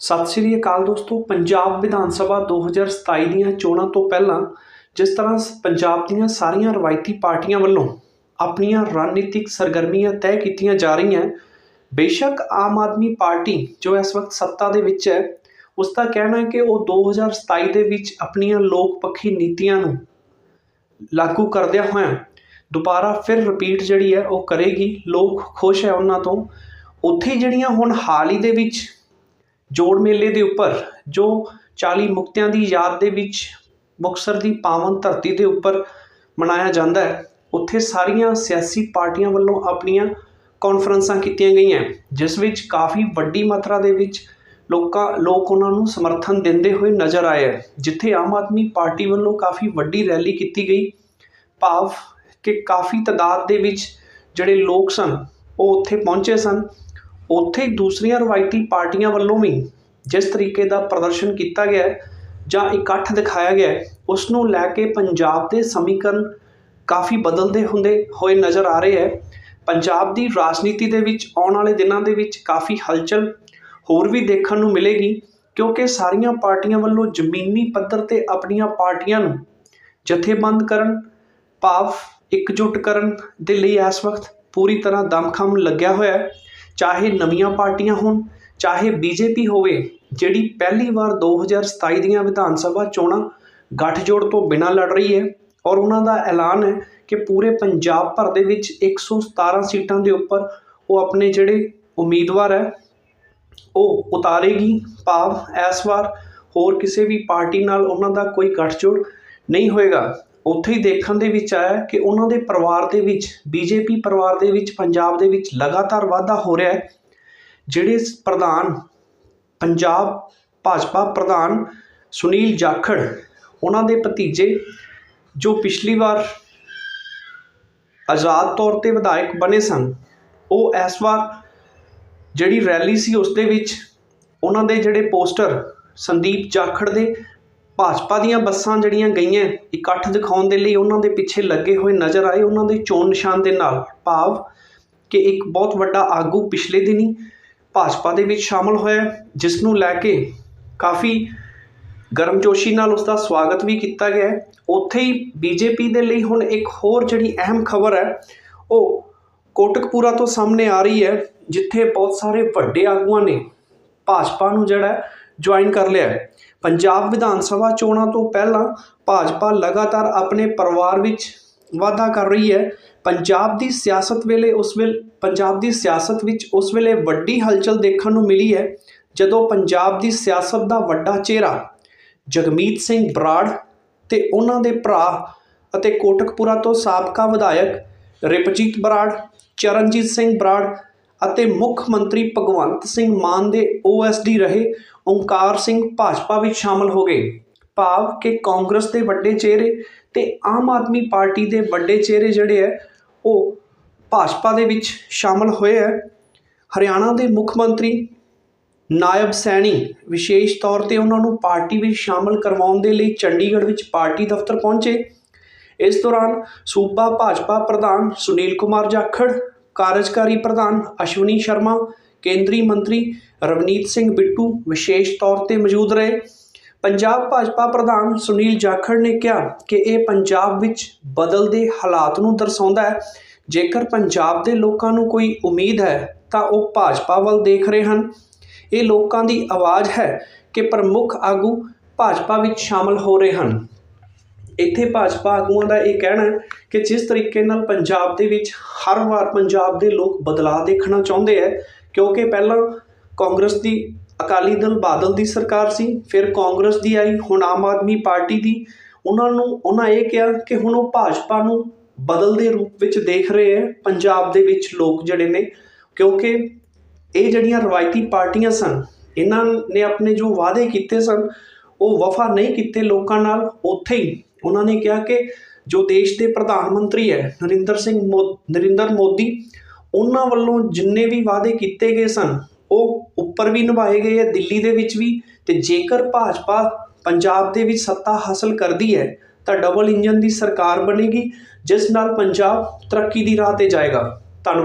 ਸਤਿ ਸ੍ਰੀ ਅਕਾਲ ਦੋਸਤੋ, ਪੰਜਾਬ ਵਿਧਾਨ ਸਭਾ 2027 ਦੀਆਂ ਚੋਣਾਂ ਤੋਂ ਪਹਿਲਾਂ ਜਿਸ ਤਰ੍ਹਾਂ ਸ- ਪੰਜਾਬ ਦੀਆਂ ਸਾਰੀਆਂ ਰਵਾਇਤੀ ਪਾਰਟੀਆਂ ਵੱਲੋਂ ਆਪਣੀਆਂ ਰਣਨੀਤਿਕ ਸਰਗਰਮੀਆਂ ਤੈਅ ਕੀਤੀਆਂ ਜਾ ਰਹੀਆਂ, ਬੇਸ਼ੱਕ ਆਮ ਆਦਮੀ ਪਾਰਟੀ ਜੋ ਇਸ ਵਕਤ ਸੱਤਾ ਦੇ ਵਿੱਚ ਹੈ, ਉਸ ਦਾ ਕਹਿਣਾ ਹੈ ਕਿ ਉਹ 2027 ਦੇ ਵਿੱਚ ਆਪਣੀਆਂ ਲੋਕ ਪੱਖੀ ਨੀਤੀਆਂ ਨੂੰ ਲਾਗੂ ਕਰਦਿਆਂ ਹੋਇਆਂ ਦੁਬਾਰਾ ਫਿਰ ਰਿਪੀਟ ਜਿਹੜੀ ਹੈ ਉਹ ਕਰੇਗੀ, ਲੋਕ ਖੁਸ਼ ਹੈ ਉਹਨਾਂ ਤੋਂ। ਉੱਥੇ ਜਿਹੜੀਆਂ ਹੁਣ ਹਾਲ ਹੀ ਦੇ ਵਿੱਚ ਜੋੜ ਮੇਲੇ ਦੇ ਉੱਪਰ, ਜੋ 40 ਮੁਕਤਿਆਂ ਦੀ ਯਾਦ ਦੇ ਵਿੱਚ ਮੁਕਤਸਰ ਦੀ ਪਾਵਨ ਧਰਤੀ ਦੇ ਉੱਪਰ ਮਨਾਇਆ ਜਾਂਦਾ ਹੈ, ਉੱਥੇ ਸਾਰੀਆਂ ਸਿਆਸੀ ਪਾਰਟੀਆਂ ਵੱਲੋਂ ਆਪਣੀਆਂ ਕਾਨਫਰੰਸਾਂ ਕੀਤੀਆਂ ਗਈਆਂ ਜਿਸ ਵਿੱਚ ਕਾਫੀ ਵੱਡੀ ਮਾਤਰਾ ਦੇ ਵਿੱਚ ਲੋਕਾਂ, ਲੋਕ ਉਹਨਾਂ ਨੂੰ ਸਮਰਥਨ ਦਿੰਦੇ ਹੋਏ ਨਜ਼ਰ ਆਏ ਹੈ, ਜਿੱਥੇ ਆਮ ਆਦਮੀ ਪਾਰਟੀ ਵੱਲੋਂ ਕਾਫੀ ਵੱਡੀ ਰੈਲੀ ਕੀਤੀ ਗਈ। ਭਾਵ ਕਿ ਕਾਫੀ ਤਾਦਾਦ ਦੇ ਵਿੱਚ ਜਿਹੜੇ ਲੋਕ ਸਨ, ਉਹ ਉੱਥੇ ਪਹੁੰਚੇ ਸਨ। ਉੱਥੇ ਦੂਸਰੀਆਂ ਰਵਾਇਤੀ ਪਾਰਟੀਆਂ ਵੱਲੋਂ ਵੀ ਜਿਸ ਤਰੀਕੇ ਦਾ ਪ੍ਰਦਰਸ਼ਨ ਕੀਤਾ ਗਿਆ ਜਾਂ ਇਕੱਠ ਦਿਖਾਇਆ ਗਿਆ ਉਸ ਨੂੰ ਲੈ ਕੇ ਪੰਜਾਬ ਦੇ ਸਮੀਕਰਨ ਕਾਫੀ ਬਦਲਦੇ ਹੁੰਦੇ ਹੋਏ ਨਜ਼ਰ ਆ ਰਹੇ ਹੈ। ਪੰਜਾਬ ਦੀ ਰਾਜਨੀਤੀ ਦੇ ਵਿੱਚ ਆਉਣ ਵਾਲੇ ਦਿਨਾਂ ਦੇ ਵਿੱਚ ਕਾਫੀ ਹਲਚਲ ਹੋਰ ਵੀ ਦੇਖਣ ਨੂੰ ਮਿਲੇਗੀ, ਕਿਉਂਕਿ ਸਾਰੀਆਂ ਪਾਰਟੀਆਂ ਵੱਲੋਂ ਜ਼ਮੀਨੀ ਪੱਧਰ ਤੇ ਆਪਣੀਆਂ ਪਾਰਟੀਆਂ ਨੂੰ ਜਥੇਬੰਦ ਕਰਨ, ਭਾਵ ਇਕਜੁੱਟ ਕਰਨ ਦੇ ਲਈ ਇਸ ਵਕਤ ਪੂਰੀ ਤਰ੍ਹਾਂ ਦਮਖਮ ਲੱਗਿਆ ਹੋਇਆ ਹੈ। ਚਾਹੇ ਨਵੀਆਂ ਪਾਰਟੀਆਂ ਹੋਣ, ਚਾਹੇ ਬੀਜੇਪੀ ਹੋਵੇ, ਜਿਹੜੀ ਪਹਿਲੀ ਵਾਰ 2027 ਦੀਆਂ ਵਿਧਾਨ ਸਭਾ ਚੋਣਾਂ ਗੱਠਜੋੜ ਤੋਂ ਬਿਨਾਂ ਲੜ ਰਹੀ ਹੈ ਔਰ ਉਹਨਾਂ ਦਾ ਐਲਾਨ ਹੈ ਕਿ ਪੂਰੇ ਪੰਜਾਬ ਭਰ ਦੇ ਵਿੱਚ 117 ਸੀਟਾਂ ਦੇ ਉੱਪਰ ਉਹ ਆਪਣੇ ਜਿਹੜੇ ਉਮੀਦਵਾਰ ਹੈ, ਉਹ ਉਤਾਰੇਗੀ ਭਾਵ ਇਸ ਵਾਰ ਹੋਰ ਕਿਸੇ ਵੀ ਪਾਰਟੀ ਨਾਲ ਉਹਨਾਂ ਦਾ ਕੋਈ ਗੱਠਜੋੜ ਨਹੀਂ ਹੋਏਗਾ। ਉੱਥੇ ਹੀ ਦੇਖਣ ਦੇ ਵਿੱਚ ਆਇਆ ਕਿ ਉਹਨਾਂ ਦੇ ਪਰਿਵਾਰ ਦੇ ਵਿੱਚ, ਬੀਜੇਪੀ ਪਰਿਵਾਰ ਦੇ ਵਿੱਚ, ਪੰਜਾਬ ਦੇ ਵਿੱਚ ਲਗਾਤਾਰ ਵਾਧਾ ਹੋ ਰਿਹਾ ਹੈ। ਜਿਹੜੇ ਪ੍ਰਧਾਨ ਪੰਜਾਬ ਭਾਜਪਾ ਪ੍ਰਧਾਨ ਸੁਨੀਲ ਜਾਖੜ, ਉਹਨਾਂ ਦੇ ਭਤੀਜੇ, ਜੋ ਪਿਛਲੀ ਵਾਰ ਆਜ਼ਾਦ ਤੌਰ ਤੇ ਵਿਧਾਇਕ ਬਣੇ ਸਨ, ਉਹ ਇਸ ਵਾਰ ਜਿਹੜੀ ਰੈਲੀ ਸੀ ਉਸ ਦੇ ਵਿੱਚ, ਉਹਨਾਂ ਦੇ ਜਿਹੜੇ ਪੋਸਟਰ ਸੰਦੀਪ ਜਾਖੜ ਦੇ ਭਾਜਪਾ ਦੀਆਂ ਬੱਸਾਂ ਜਿਹੜੀਆਂ ਗਈਆਂ, ਇਕੱਠ ਦਿਖਾਉਣ ਦੇ ਲਈ ਉਹਨਾਂ ਦੇ ਪਿੱਛੇ ਲੱਗੇ ਹੋਏ ਨਜ਼ਰ ਆਏ। ਉਹਨਾਂ ਦੇ ਚੋਣ ਨਿਸ਼ਾਨ ਦੇ ਨਾਲ ਭਾਵ ਕਿ ਇੱਕ ਬਹੁਤ ਵੱਡਾ ਆਗੂ ਪਿਛਲੇ ਦਿਨੀ ਭਾਜਪਾ ਦੇ ਵਿੱਚ ਸ਼ਾਮਲ ਹੋਇਆ ਜਿਸ ਨੂੰ ਲੈ ਕੇ ਕਾਫੀ ਗਰਮਜੋਸ਼ੀ ਨਾਲ ਉਸ ਦਾ ਸਵਾਗਤ ਵੀ ਕੀਤਾ ਗਿਆ ਉੱਥੇ ਹੀ ਬੀਜੇਪੀ ਦੇ ਲਈ ਹੁਣ ਇੱਕ ਹੋਰ ਜਿਹੜੀ ਅਹਿਮ ਖਬਰ ਹੈ, ਉਹ ਕੋਟਕਪੂਰਾ ਤੋਂ ਸਾਹਮਣੇ ਆ ਰਹੀ ਹੈ, ਜਿੱਥੇ ਬਹੁਤ ਸਾਰੇ ਵੱਡੇ ਆਗੂਆਂ ਨੇ ਭਾਜਪਾ ਨੂੰ ਜਿਹੜਾ ਜੁਆਇਨ ਕਰ ਲਿਆ ਹੈ। ਪੰਜਾਬ ਵਿਧਾਨ ਸਭਾ ਚੋਣਾਂ ਤੋਂ ਪਹਿਲਾਂ ਭਾਜਪਾ ਲਗਾਤਾਰ ਆਪਣੇ ਪਰਿਵਾਰ ਵਿੱਚ ਵਾਧਾ ਕਰ ਰਹੀ ਹੈ। ਪੰਜਾਬ ਦੀ ਸਿਆਸਤ ਵੇਲੇ ਉਸ ਵੇਲੇ, ਪੰਜਾਬ ਦੀ ਸਿਆਸਤ ਵਿੱਚ ਉਸ ਵੇਲੇ ਵੱਡੀ ਹਲਚਲ ਦੇਖਣ ਨੂੰ ਮਿਲੀ ਹੈ, ਜਦੋਂ ਪੰਜਾਬ ਦੀ ਸਿਆਸਤ ਦਾ ਵੱਡਾ ਚਿਹਰਾ ਜਗਮੀਤ ਸਿੰਘ ਬਰਾੜ ਤੇ ਉਹਨਾਂ ਦੇ ਭਰਾ ਅਤੇ ਕੋਟਕਪੂਰਾ ਤੋਂ ਸਾਬਕਾ ਵਿਧਾਇਕ ਰਿਪਜੀਤ ਬਰਾੜ, ਚਰਨਜੀਤ ਸਿੰਘ ਬਰਾੜ ਅਤੇ ਮੁੱਖ ਮੰਤਰੀ ਭਗਵੰਤ ਸਿੰਘ ਮਾਨ ਦੇ ਓਐਸਡੀ ਰਹੇ ਓਂਕਾਰ ਸਿੰਘ ਭਾਜਪਾ ਵਿੱਚ ਸ਼ਾਮਲ ਹੋ ਗਏ। ਭਾਵ ਕਿ ਕਾਂਗਰਸ ਦੇ ਵੱਡੇ ਚਿਹਰੇ ਤੇ ਆਮ ਆਦਮੀ ਪਾਰਟੀ ਦੇ ਵੱਡੇ ਚਿਹਰੇ ਜਿਹੜੇ ਹੈ ਉਹ ਭਾਜਪਾ ਦੇ ਵਿੱਚ ਸ਼ਾਮਲ ਹੋਏ ਹੈ ਹਰਿਆਣਾ ਦੇ ਮੁੱਖ ਮੰਤਰੀ ਨਾਇਬ ਸੈਣੀ ਵਿਸ਼ੇਸ਼ ਤੌਰ ਤੇ ਉਹਨਾਂ ਨੂੰ ਪਾਰਟੀ ਵਿੱਚ ਸ਼ਾਮਲ ਕਰਵਾਉਣ ਦੇ ਲਈ ਚੰਡੀਗੜ੍ਹ ਵਿੱਚ ਪਾਰਟੀ ਦਫ਼ਤਰ ਪਹੁੰਚੇ। ਇਸ ਦੌਰਾਨ ਸੂਬਾ ਭਾਜਪਾ ਪ੍ਰਧਾਨ ਸੁਨੀਲ ਕੁਮਾਰ ਜਾਖੜ ਕਾਰਜਕਾਰੀ ਪ੍ਰਧਾਨ ਅਸ਼ਵਨੀ ਸ਼ਰਮਾ, ਕੇਂਦਰੀ ਮੰਤਰੀ ਰਵਨੀਤ ਸਿੰਘ ਬਿੱਟੂ ਵਿਸ਼ੇਸ਼ ਤੌਰ ਤੇ ਮੌਜੂਦ ਰਹੇ। ਪੰਜਾਬ ਭਾਜਪਾ ਪ੍ਰਧਾਨ ਸੁਨੀਲ ਜਾਖੜ ਨੇ ਕਿਹਾ ਕਿ ਇਹ ਪੰਜਾਬ ਵਿੱਚ ਬਦਲਦੇ ਹਾਲਾਤ ਨੂੰ ਦਰਸਾਉਂਦਾ ਹੈ। ਜੇਕਰ ਪੰਜਾਬ ਦੇ ਲੋਕਾਂ ਨੂੰ ਕੋਈ ਉਮੀਦ ਹੈ, ਤਾਂ ਉਹ ਭਾਜਪਾ ਵੱਲ ਦੇਖ ਰਹੇ ਹਨ। ਇਹ ਲੋਕਾਂ ਦੀ ਆਵਾਜ਼ ਹੈ ਕਿ ਪ੍ਰਮੁੱਖ ਆਗੂ ਭਾਜਪਾ ਵਿੱਚ ਸ਼ਾਮਲ ਹੋ ਰਹੇ ਹਨ। ਇੱਥੇ ਭਾਜਪਾ ਆਗੂਆਂ ਦਾ ਇਹ ਕਹਿਣਾ ਹੈ ਕਿ ਜਿਸ ਤਰੀਕੇ ਨਾਲ ਪੰਜਾਬ ਦੇ ਵਿੱਚ ਹਰ ਵਾਰ ਪੰਜਾਬ ਦੇ ਲੋਕ ਬਦਲਾਅ ਦੇਖਣਾ ਚਾਹੁੰਦੇ ਹੈ, ਕਿਉਂਕਿ ਪਹਿਲਾਂ ਕਾਂਗਰਸ ਦੀ ਅਕਾਲੀ ਦਲ ਬਾਦਲ ਦੀ ਸਰਕਾਰ ਸੀ, ਫਿਰ ਕਾਂਗਰਸ ਦੀ ਆਈ, ਹੁਣ ਆਮ ਆਦਮੀ ਪਾਰਟੀ ਦੀ। ਉਹਨਾਂ ਨੂੰ, ਉਹਨਾਂ ਇਹ ਕਿਹਾ ਕਿ ਹੁਣ ਉਹ ਭਾਜਪਾ ਨੂੰ ਬਦਲ ਦੇ ਰੂਪ ਵਿੱਚ ਦੇਖ ਰਹੇ ਹੈ, ਪੰਜਾਬ ਦੇ ਵਿੱਚ ਲੋਕ ਜਿਹੜੇ ਨੇ, ਕਿਉਂਕਿ ਇਹ ਜਿਹੜੀਆਂ ਰਵਾਇਤੀ ਪਾਰਟੀਆਂ ਸਨ, ਇਹਨਾਂ ਨੇ ਆਪਣੇ ਜੋ ਵਾਅਦੇ ਕੀਤੇ ਸਨ, ਉਹ ਵਫਾ ਨਹੀਂ ਕੀਤੇ ਲੋਕਾਂ ਨਾਲ, ਉੱਥੇ ਹੀ ਉਹਨਾਂ ਨੇ ਕਿਹਾ ਕਿ ਜੋ ਦੇਸ਼ ਦੇ ਪ੍ਰਧਾਨ ਮੰਤਰੀ ਹੈ, ਨਰਿੰਦਰ ਸਿੰਘ ਮੋ, ਨਰਿੰਦਰ ਮੋਦੀ, ਉਹਨਾਂ ਵੱਲੋਂ ਜਿੰਨੇ ਵੀ ਵਾਅਦੇ ਕੀਤੇ ਗਏ ਸਨ, ਉਹ ਉੱਪਰ ਵੀ ਨਿਭਾਏ ਗਏ ਹੈ, ਦਿੱਲੀ ਦੇ ਵਿੱਚ ਵੀ, ਤੇ ਜੇਕਰ ਭਾਜਪਾ ਪੰਜਾਬ ਦੇ ਵਿੱਚ ਸੱਤਾ ਹਾਸਲ ਕਰਦੀ ਹੈ, ਤਾਂ ਡਬਲ ਇੰਜਨ ਦੀ ਸਰਕਾਰ ਬਣੇਗੀ, ਜਿਸ ਨਾਲ ਪੰਜਾਬ ਤਰੱਕੀ ਦੀ ਰਾਹ ਤੇ ਜਾਏਗਾ।